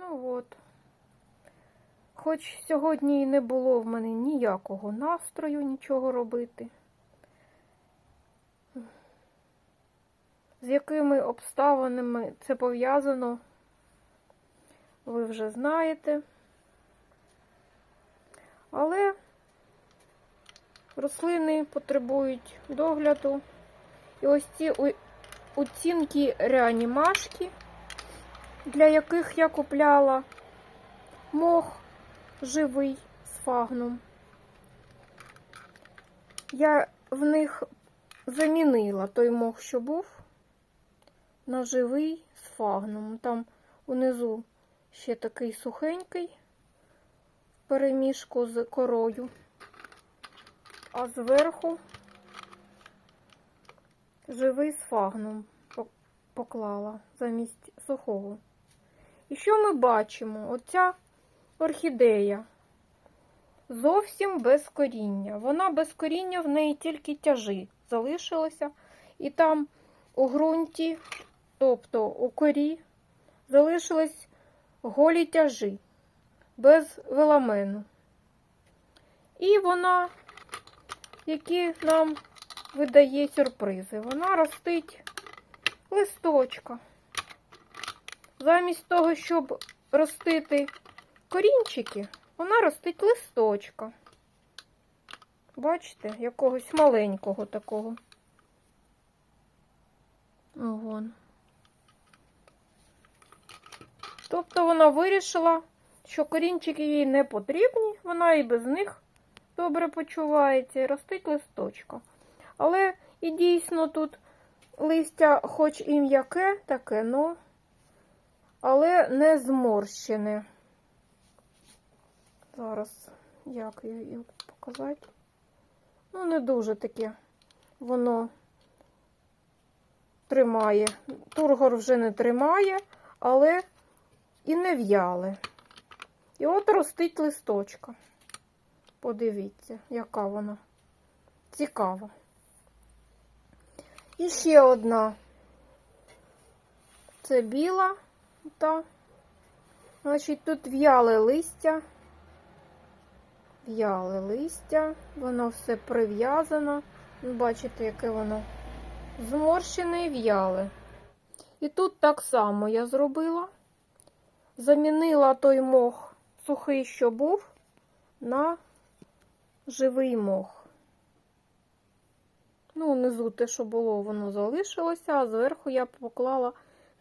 Ну от. Хоч сьогодні і не було в мене ніякого настрою нічого робити. З якими обставинами це пов'язано, ви вже знаєте. Але рослини потребують догляду. І ось ці оцінки реанімашки, для яких я купляла мох живий з фагном. Я в них замінила той мох, що був, на живий з фагном. Там унизу ще такий сухенький перемішку з корою, а зверху живий з фагном поклала замість сухого. І що ми бачимо? Оця орхідея зовсім без коріння. Вона без коріння, в неї тільки тяжі залишилося. І там у ґрунті, тобто у корі, залишились голі тяжі без веламену. І вона, які нам видає сюрпризи, вона ростить листочка. Замість того, щоб ростити корінчики, вона ростить листочка. Бачите, якогось маленького такого. О, Вон. Тобто вона вирішила, що корінчики їй не потрібні, вона і без них добре почувається і ростить листочка. Але і дійсно тут листя, хоч і м'яке, таке, ну, але не зморщене. Зараз як її показати? Ну, не дуже таке воно тримає. Тургор вже не тримає, але і не в'яле. І от ростить листочка. Подивіться, яка вона цікава. І ще одна. Це біла, та, значить, тут в'яле листя. В'яле листя, воно все прив'язано. Бачите, яке воно зморщене і в'яле. І тут так само я зробила. Замінила той мох сухий, що був, на живий мох. Ну, внизу те, що було, воно залишилося, а зверху я поклала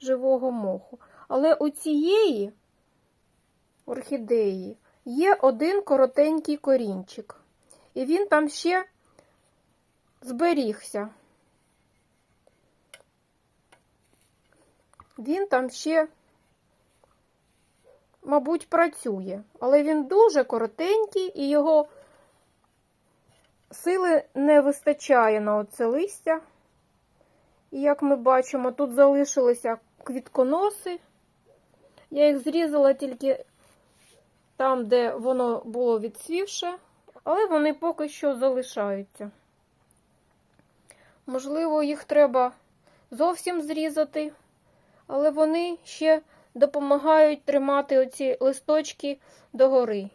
живого моху. Але у цієї орхідеї є один коротенький корінчик. І він там ще зберігся. Він там ще, мабуть, працює, але він дуже коротенький і його сили не вистачає на оце листя. І як ми бачимо, тут залишилися квітконоси. Я їх зрізала тільки там, де воно було відсвівше, але вони поки що залишаються. Можливо, їх треба зовсім зрізати, але вони ще допомагають тримати оці листочки догори.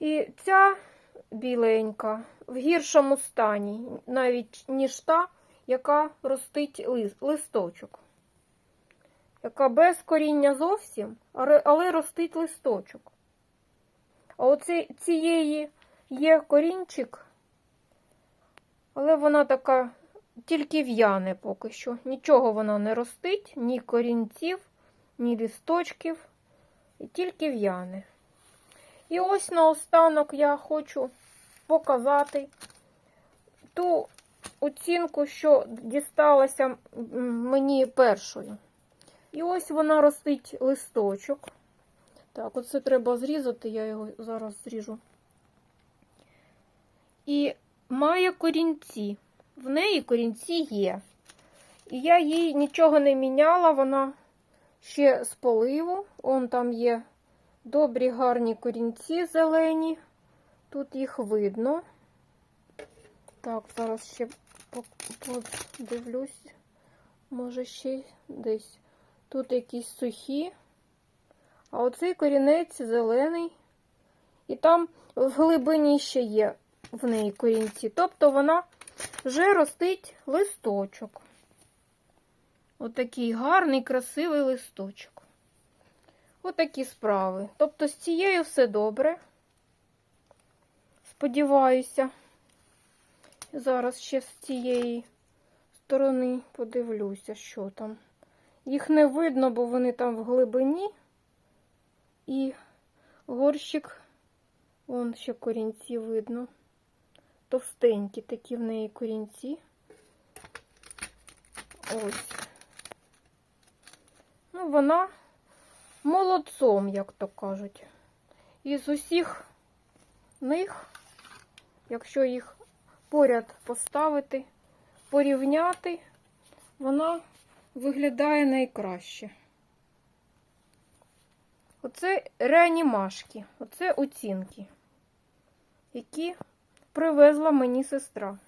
І ця біленька в гіршому стані, навіть ніж та, яка ростить лис- листочок. Яка без коріння зовсім, але- ростить листочок. А оце цієї є корінчик, але вона така тільки в'яне поки що. Нічого вона не ростить, ні корінців, ні лісточків, і тільки в'яне. І ось наостанок я хочу показати ту оцінку, що дісталася мені першою. І ось вона ростить листочок. Так, оце треба зрізати, я його зараз зріжу. І має корінці. В неї корінці є. І я їй нічого не міняла, вона ще з поливу. Он там є добрі гарні корінці зелені. Тут їх видно. Так, зараз ще подивлюсь. Може, ще десь Тут якісь сухі. А оцей корінець зелений. І там в глибині ще є в неї корінці. Тобто вона вже ростить листочок. Отакий гарний, красивий листочок. Отакі справи. Тобто з цією все добре. Сподіваюся. Зараз ще з цієї сторони подивлюся, що там. Їх не видно, бо вони там в глибині. І горщик, вон ще корінці видно. Товстенькі такі в неї корінці. Ось. Ну, вона молодцом, як то кажуть. Із усіх них, якщо їх поряд поставити, порівняти, вона виглядає найкраще. Оце реанімашки, оце оцінки, які привезла мені сестра.